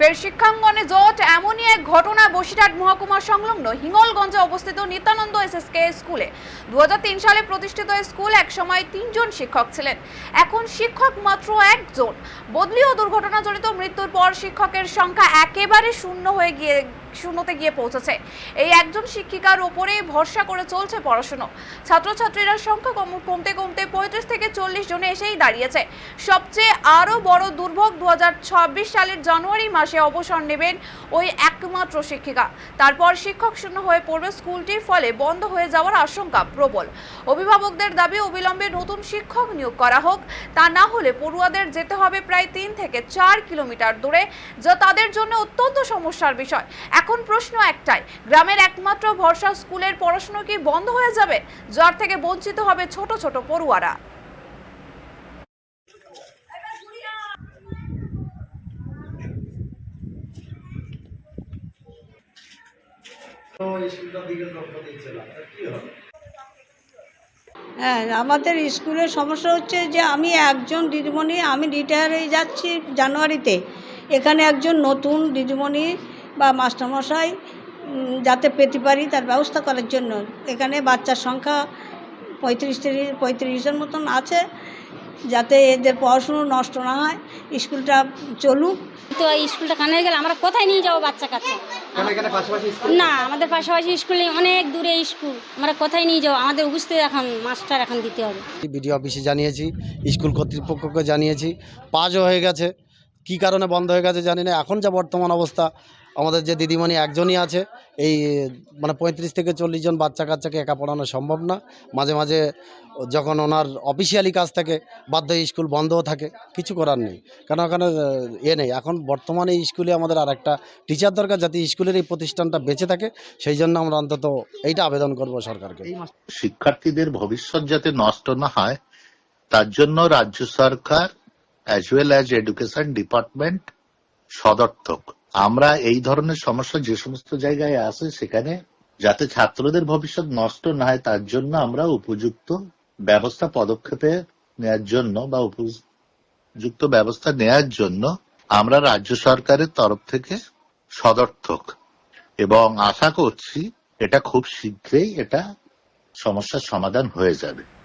ফের শিক্ষাঙ্গনে জট, এমনই এক ঘটনা বসিরহাট মহকুমা সংলগ্ন হিঙ্গলগঞ্জে অবস্থিত নিত্যানন্দ এসএসকে স্কুলে। দুহাজার তিন সালে প্রতিষ্ঠিত স্কুল একসময় তিনজন শিক্ষক ছিলেন। এখন শিক্ষক মাত্র একজন। বদলি ও দুর্ঘটনাজনিত মৃত্যুর পর শিক্ষকের সংখ্যা একেবারে শূন্য হয়ে গিয়ে, শূন্যতে গিয়ে পৌঁছেছে। এই একজন শিক্ষিকার ওপরেই ভরসা করে চলছে পড়াশুনো। ছাত্রছাত্রীরা সংখ্যা কম- কমতে কমতে পঁয়ত্রিশ চল্লিশ জনে এসেই দাঁড়িয়েছে। সবচেয়ে আরও বড় দুর্ভোগ দু হাজার ছাব্বিশ সালের জানুয়ারি মাসে অবসর নেবেন ওই একমাত্র শিক্ষিকা। তারপর শিক্ষক শূন্য হয়ে পড়বে স্কুলটির ফলে বন্ধ হয়ে যাওয়ার আশঙ্কা প্রবল। অভিভাবকদের দাবি, অবিলম্বে নতুন শিক্ষক নিয়োগ করা হোক। তা না হলে পড়ুয়াদের যেতে হবে প্রায় তিন থেকে চার কিলোমিটার দূরে, যা তাদের জন্য অত্যন্ত সমস্যার বিষয়। এখন প্রশ্ন একটাই, গ্রামের একমাত্র ভরসা স্কুলের পড়াশুনো কি বন্ধ হয়ে যাবে, যার থেকে বঞ্চিত হবে ছোট ছোট পড়ুয়ারা তো স্কুলটার দিকে লক্ষ্য দিচ্ছিলাম তা কি হবে হ্যাঁ আমাদের স্কুলের সমস্যা হচ্ছে যে আমি একজন দিদিমণি, আমি রিটায়ার হয়ে যাচ্ছি জানুয়ারিতে। এখানে একজন নতুন দিদিমণি বা মাস্টারমশাই যাতে পেতে পারি তার ব্যবস্থা করার জন্য। এখানে বাচ্চার সংখ্যা পঁয়ত্রিশ তিরিশ পঁয়ত্রিশ জন মতন আছে, যাতে এদের পড়াশুনো নষ্ট না হয়। স্কুলটা চলুক। তো স্কুলটা কানে গেলে আমরা কোথায় নিয়ে যাব বাচ্চা কাচ্চা? না আমাদের পাশাপাশি স্কুলে অনেক দূরে স্কুল আমরা কোথায় নিয়ে যাও আমাদের বুঝতে এখন মাস্টার এখন দিতে হবে। বিডিও অফিসে জানিয়েছি স্কুল কর্তৃপক্ষকে জানিয়েছি। পাজও হয়ে গেছে। কি কারণে বন্ধ হয়ে গেছে জানি না। এখন যা বর্তমান অবস্থা আমাদের যে দিদিমণি একজনই আছে, এই মানে পঁয়ত্রিশ থেকে চল্লিশ জন বাচ্চা কাচ্চাকে একা পড়ানো সম্ভব না। মাঝে মাঝে যখন ওনার অফিসিয়ালি কাজ থাকে, বাধ্য স্কুল বন্ধও থাকে, কিছু করার নেই। কারণ ওখানে, এ নেই। এখন বর্তমানে স্কুলে আমাদের আর একটা টিচার দরকার, যাতে স্কুলের এই প্রতিষ্ঠানটা বেঁচে থাকে। সেই জন্য আমরা অন্তত এইটা আবেদন করব সরকারকে। শিক্ষার্থীদের ভবিষ্যৎ যাতে নষ্ট না হয়, তার জন্য রাজ্য সরকার as well as education department সদর্থক। আমরা এই ধরনের সমস্যা যে সমস্ত জায়গায় আছে সেখানে যাতে ছাত্রদের ভবিষ্যৎ নষ্ট না হয়, তার জন্য আমরা উপযুক্ত ব্যবস্থা, পদক্ষেপে নেওয়ার জন্য বা উপযুক্ত ব্যবস্থা নেওয়ার জন্য আমরা রাজ্য সরকারের তরফ থেকে সদর্থক। এবং আশা করছি এটা খুব শীঘ্রই এটা সমস্যার সমাধান হয়ে যাবে।